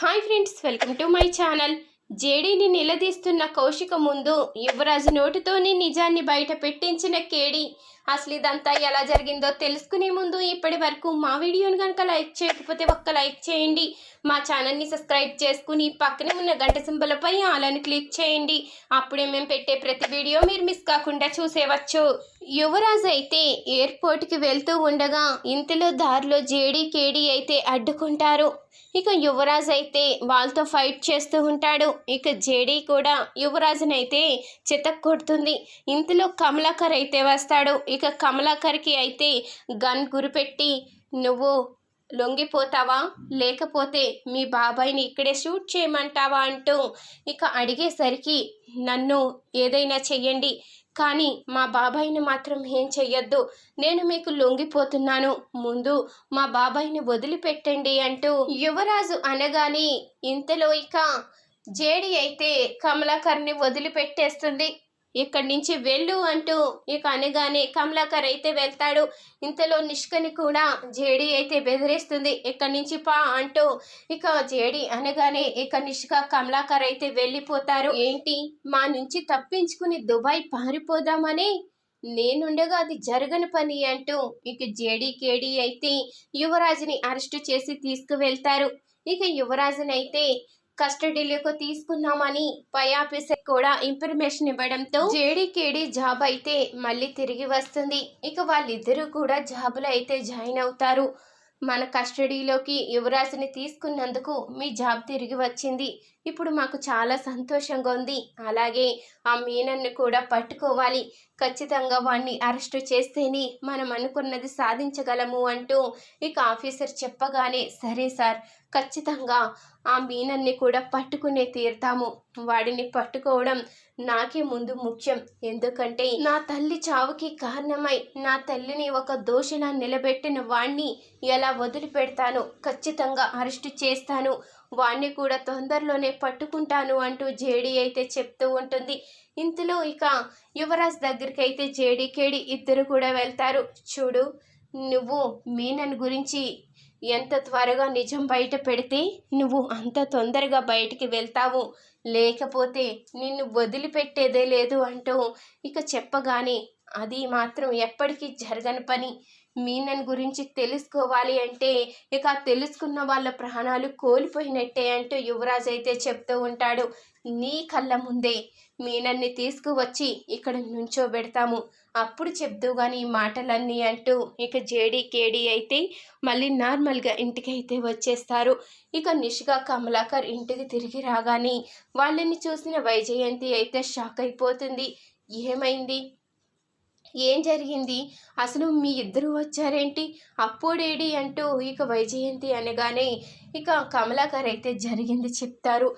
Hi friends welcome to my channel జేడీని నిలదీస్తున్న కౌశిక ముందు యువరాజు నోటుతోనే నిజాన్ని బయట పెట్టించిన కేడీ అసలు ఇదంతా ఎలా జరిగిందో తెలుసుకునే ముందు ఇప్పటి వరకు మా వీడియోని కనుక లైక్ చేయకపోతే ఒక్క లైక్ చేయండి. మా ఛానల్ని సబ్స్క్రైబ్ చేసుకుని పక్కనే ఉన్న గంట సింబలపై ఆలని క్లిక్ చేయండి. అప్పుడే మేము పెట్టే ప్రతి వీడియో మీరు మిస్ కాకుండా చూసేవచ్చు. యువరాజ్ అయితే ఎయిర్పోర్ట్కి వెళ్తూ ఉండగా ఇంతలో దారిలో జేడీ కేడీ అయితే అడ్డుకుంటారు. ఇక యువరాజ్ అయితే వాళ్ళతో ఫైట్ చేస్తూ ఉంటాడు. ఇక జేడీ కూడా యువరాజునైతే చితక్ కొడుతుంది ఇంతలో కమలాకర్ అయితే వస్తాడు. ఇక ఇక కమలాకర్కి అయితే గన్ గురిపెట్టి నువ్వు లొంగిపోతావా? లేకపోతే మీ బాబాయ్ని ఇక్కడే షూట్ చేయమంటావా? అంటూ ఇక అడిగేసరికి నన్ను ఏదైనా చెయ్యండి. కానీ మా బాబాయ్ని మాత్రం ఏం చెయ్యొద్దు. నేను మీకు లొంగిపోతున్నాను. ముందు మా బాబాయిని వదిలిపెట్టండి అంటూ యువరాజు అనగానే ఇంతలో ఇక జేడి అయితే కమలాకర్ని వదిలిపెట్టేస్తుంది. ఇక్కడి నుంచి వెళ్ళు అంటూ ఇక అనగానే కమలాకర్ అయితే వెళ్తాడు. ఇంతలో నిష్కని కూడా జేడి అయితే బెదిరిస్తుంది. ఇక్కడి నుంచి పా అంటూ ఇక జేడి అనగానే ఇక నిష్క కమలాకర్ అయితే వెళ్ళిపోతారు. ఏంటి? మా నుంచి తప్పించుకుని దుబాయ్ పారిపోదామని? నేనుండగా అది జరగని పని అంటూ ఇక జేడి కేడి అయితే యువరాజుని అరెస్టు చేసి తీసుకువెళ్తారు. ఇక యువరాజుని అయితే కస్టడీలోకి తీసుకున్నామని పై ఆఫీసర్ కూడా ఇన్ఫర్మేషన్ ఇవ్వడంతో జేడీకేడీ జాబ్ అయితే మళ్ళీ తిరిగి వస్తుంది. ఇక వాళ్ళిద్దరూ కూడా జాబులు అయితే జాయిన్ అవుతారు. మన కస్టడీలోకి యువరాజుని తీసుకున్నందుకు మీ జాబ్ తిరిగి వచ్చింది. ఇప్పుడు మాకు చాలా సంతోషంగా ఉంది. అలాగే ఆ మీనన్ను కూడా పట్టుకోవాలి. ఖచ్చితంగా వాణ్ణి అరెస్టు చేస్తేనే మనం అనుకున్నది సాధించగలము అంటూ ఇక ఆఫీసర్ చెప్పగానే సరే సార్ ఖచ్చితంగా ఆ మీనన్ని కూడా పట్టుకునే తీరుతాము. వాడిని పట్టుకోవడం నాకే ముందు ముఖ్యం. ఎందుకంటే నా తల్లి చావుకి కారణమై నా తల్లిని ఒక దోషణ నిలబెట్టిన వాణ్ణి ఎలా వదిలిపెడతాను? ఖచ్చితంగా అరెస్టు చేస్తాను. వాణ్ణి కూడా తొందరలోనే పట్టుకుంటాను అంటూ జేడీ అయితే చెప్తూ ఉంటుంది. ఇంతలో ఇక యువరాజ్ దగ్గరికి అయితే జేడీకేడి ఇద్దరు కూడా వెళ్తారు. చూడు నువ్వు మీనన్ గురించి ఎంత త్వరగా నిజం బయట పెడితే నువ్వు అంత తొందరగా బయటికి వెళ్తావు. లేకపోతే నిన్ను వదిలిపెట్టేదే లేదు అంటూ ఇక చెప్పగానే అది మాత్రం ఎప్పటికీ జరగని పని. మీనన్ గురించి తెలుసుకోవాలి అంటే ఇక తెలుసుకున్న వాళ్ళ ప్రాణాలు కోల్పోయినట్టే అంటూ యువరాజ్ అయితే చెప్తూ ఉంటాడు. నీ కళ్ళ ముందే మీనన్ని తీసుకువచ్చి ఇక్కడ నుంచోబెడతాము. అప్పుడు చెప్తూ కానీ ఈ మాటలన్నీ అంటూ ఇక జేడీ కేడీ అయితే మళ్ళీ నార్మల్గా ఇంటికి అయితే వచ్చేస్తారు. ఇక నిష్గా కమలాకర్ ఇంటికి తిరిగి రాగానే వాళ్ళని చూసిన వైజయంతి అయితే షాక్ అయిపోతుంది. ఏమైంది? ఏం జరిగింది? అసలు మీ ఇద్దరు వచ్చారేంటి? అప్పుడేడి అంటూ ఇక వైజయంతి అనగానే ఇక కమలాకర్ అయితే జరిగింది చెప్తారు.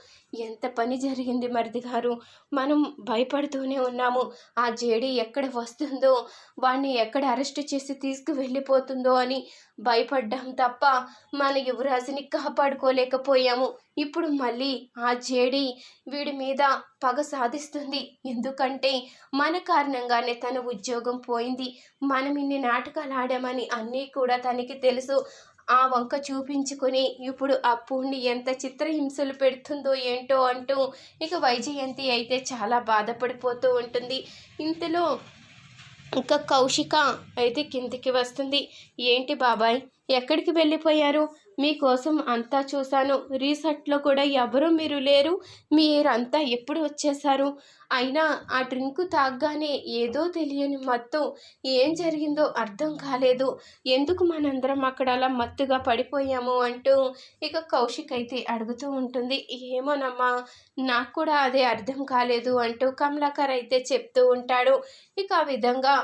ఎంత పని జరిగింది మరిది గారు. మనం భయపడుతూనే ఉన్నాము. ఆ జేడి ఎక్కడ వస్తుందో వాడిని ఎక్కడ అరెస్ట్ చేసి తీసుకువెళ్ళిపోతుందో అని భయపడ్డాం తప్ప మన యువరాజుని కాపాడుకోలేకపోయాము. ఇప్పుడు మళ్ళీ ఆ జేడి వీడి మీద పగ సాధిస్తుంది. ఎందుకంటే మన కారణంగానే తన ఉద్యోగం పోయింది. మనం ఇన్ని నాటకాలు ఆడామని అన్నీ కూడా తనకి తెలుసు. ఆ వంక చూపించుకొని ఇప్పుడు అప్పుని ఎంత చిత్రహింసలు పెడుతుందో ఏంటో అంటూ ఇక వైజయంతి అయితే చాలా బాధపడిపోతూ ఉంటుంది. ఇంతలో ఇంకా కౌశిక అయితే కిందికి వస్తుంది. ఏంటి బాబాయ్ ఎక్కడికి వెళ్ళిపోయారు? మీకోసం అంతా చూశాను. రీసెర్ట్లో కూడా ఎవరు మీరు లేరు. మీరంతా ఎప్పుడు వచ్చేసారు అయినా ఆ డ్రింక్ తాగ్గానే ఏదో తెలియని మత్తు. ఏం జరిగిందో అర్థం కాలేదు. ఎందుకు మనందరం అక్కడ అలా మత్తుగా పడిపోయాము అంటూ ఇక కౌశిక్ అయితే అడుగుతూ ఉంటుంది. ఏమోనమ్మా నాకు కూడా అదే అర్థం కాలేదు అంటూ కమలాకర్ అయితే చెప్తూ ఉంటాడు. ఇక ఆ విధంగా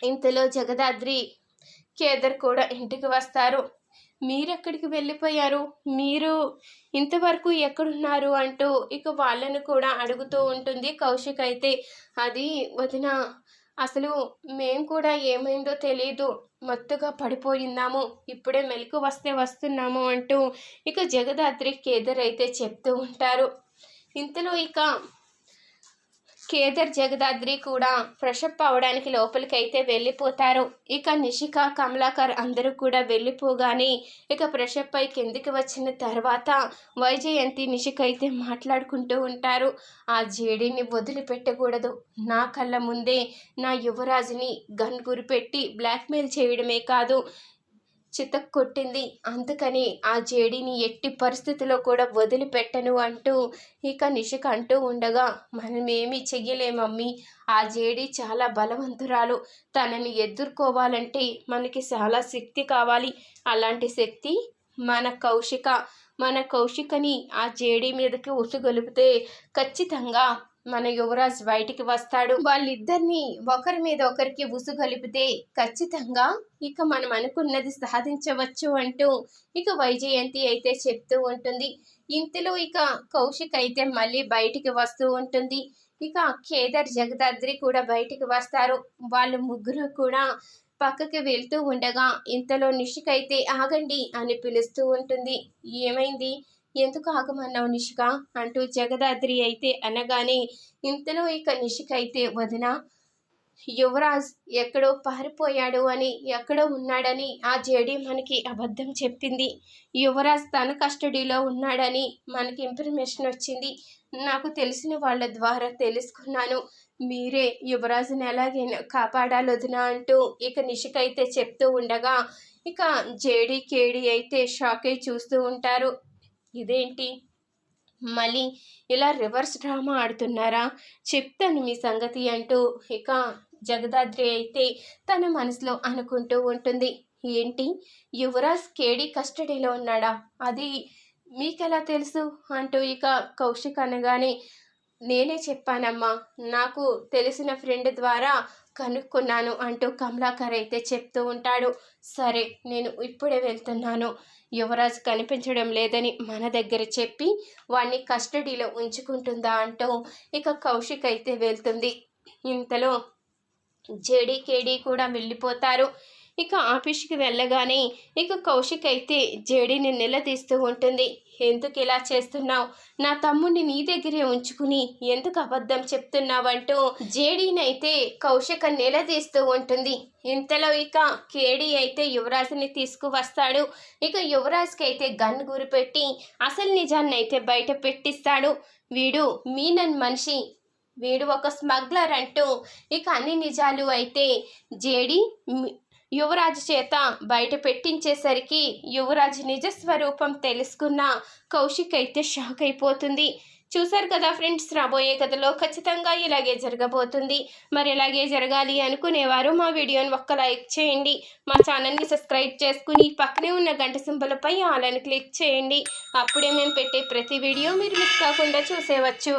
ఇంతలో జగదాద్రి కేదర్ కూడా ఇంటికి వస్తారు. మీరెక్కడికి వెళ్ళిపోయారు? మీరు ఇంతవరకు ఎక్కడున్నారు అంటూ ఇక వాళ్ళను కూడా అడుగుతూ ఉంటుంది కౌశిక్ అయితే. అది వదిన అసలు మేం కూడా ఏమైందో తెలియదు మత్తుగా పడిపోయిందాము. ఇప్పుడే మెలకు వస్తే వస్తున్నాము అంటూ ఇక జగదాద్రి కేదర్ అయితే చెప్తూ ఉంటారు. ఇంతలో ఇక కేదర్ జగదాద్రి కూడా ఫ్రెషప్ అవడానికి లోపలికైతే వెళ్ళిపోతారు. ఇక నిషిక కమలాకర్ అందరూ కూడా వెళ్ళిపోగానే ఇక ఫ్రెషప్ అయి కిందికి వచ్చిన తర్వాత వైజయంతి నిషిక అయితే మాట్లాడుకుంటూ ఉంటారు. ఆ జేడీని వదిలిపెట్టకూడదు. నా కళ్ళ ముందే నా యువరాజుని గన్ గురిపెట్టి బ్లాక్మెయిల్ చేయడమే కాదు చితక్ కొట్టింది అందుకని ఆ జేడీని ఎట్టి పరిస్థితిలో కూడా వదిలిపెట్టను అంటూ ఇక నిషిక అంటూ ఉండగా మనమేమీ చెయ్యలేమమ్మీ ఆ జేడీ చాలా బలవంతురాలు. తనని ఎదుర్కోవాలంటే మనకి చాలా శక్తి కావాలి. అలాంటి శక్తి మన కౌశిక. మన కౌశికని ఆ జేడీ మీదకి ఉసుగొలిపితే ఖచ్చితంగా మన యువరాజ్ బయటికి వస్తాడు. వాళ్ళిద్దరిని ఒకరి మీద ఒకరికి ఉసుగలిపితే ఖచ్చితంగా ఇక మనం అనుకున్నది సాధించవచ్చు అంటూ ఇక వైజయంతి అయితే చెప్తూ ఉంటుంది. ఇంతలో ఇక కౌశిక్ అయితే మళ్ళీ బయటికి వస్తూ ఉంటుంది. ఇక కేదార్ జగదాద్రి కూడా బయటికి వస్తారు. వాళ్ళు ముగ్గురు కూడా పక్కకి వెళ్తూ ఉండగా ఇంతలో నిషికైతే ఆగండి అని పిలుస్తూ ఉంటుంది. ఏమైంది? ఎందుకు ఆగమన్నావు నిషిక? అంటూ జగదాద్రి అయితే అనగానే ఇంతలో ఇక నిషిక అయితే వదిన యువరాజ్ ఎక్కడో పారిపోయాడు అని ఎక్కడో ఉన్నాడని ఆ జేడీ మనకి అబద్ధం చెప్పింది. యువరాజ్ తన కస్టడీలో ఉన్నాడని మనకి ఇన్ఫర్మేషన్ వచ్చింది. నాకు తెలిసిన వాళ్ళ ద్వారా తెలుసుకున్నాను. మీరే యువరాజుని ఎలాగైనా కాపాడాలి వదిన అంటూ ఇక నిషిక అయితే చెప్తూ ఉండగా ఇక జేడీ కేడీ అయితే షాకే చూస్తూ ఉంటారు. ఇదేంటి? మళ్ళీ ఇలా రివర్స్ డ్రామా ఆడుతున్నారా? చెప్తాను మీ సంగతి అంటూ ఇక జగదాద్రి అయితే తన మనసులో అనుకుంటూ ఉంటుంది. ఏంటి? యువరాజ్ కేడీ కస్టడీలో ఉన్నాడా? అది మీకెలా తెలుసు? అంటూ ఇక కౌశిక్ అనగానే నేనే చెప్పానమ్మా నాకు తెలిసిన ఫ్రెండ్ ద్వారా కనుక్కున్నాను అంటూ కమలాకర్ అయితే చెప్తూ ఉంటాడు. సరే నేను ఇప్పుడే వెళ్తున్నాను. యువరాజ్ కనిపించడం లేదని మన దగ్గర చెప్పి వాడిని కస్టడీలో ఉంచుకుంటుందా అంటూ ఇక కౌశిక్ అయితే వెళ్తుంది. ఇంతలో జేడీకేడీ కూడా వెళ్ళిపోతారు. ఇక ఆఫీస్కి వెళ్ళగానే ఇక కౌశిక్ అయితే జేడీని నిలదీస్తూ ఉంటుంది. ఎందుకు ఇలా చేస్తున్నావు? నా తమ్ముడిని నీ దగ్గరే ఉంచుకుని ఎందుకు అబద్ధం చెప్తున్నావంటూ జేడీనైతే కౌశిక నిలదీస్తూ ఉంటుంది. ఇంతలో ఇక కేడీ అయితే యువరాజుని తీసుకువస్తాడు. ఇక యువరాజ్కి అయితే గన్ గురిపెట్టి అసలు నిజాన్ని అయితే బయట పెట్టిస్తాడు. వీడు మీనన్ మనిషి. వీడు ఒక స్మగ్లర్ అంటూ ఇక అన్ని నిజాలు అయితే జేడీ యువరాజు చేత బయట పెట్టించేసరికి యువరాజు నిజస్వరూపం తెలుసుకున్న కౌశిక్ అయితే షాక్ అయిపోతుంది. చూసారు కదా ఫ్రెండ్స్ రాబోయే కథలో ఖచ్చితంగా ఇలాగే జరగబోతుంది. మరి ఇలాగే జరగాలి అనుకునేవారు మా వీడియోని ఒక్క లైక్ చేయండి. మా ఛానల్ని సబ్స్క్రైబ్ చేసుకుని పక్కనే ఉన్న గంట సింబలపై ఆలని క్లిక్ చేయండి. అప్పుడే మేము పెట్టే ప్రతి వీడియో మీరు మిస్ కాకుండా చూసేవచ్చు.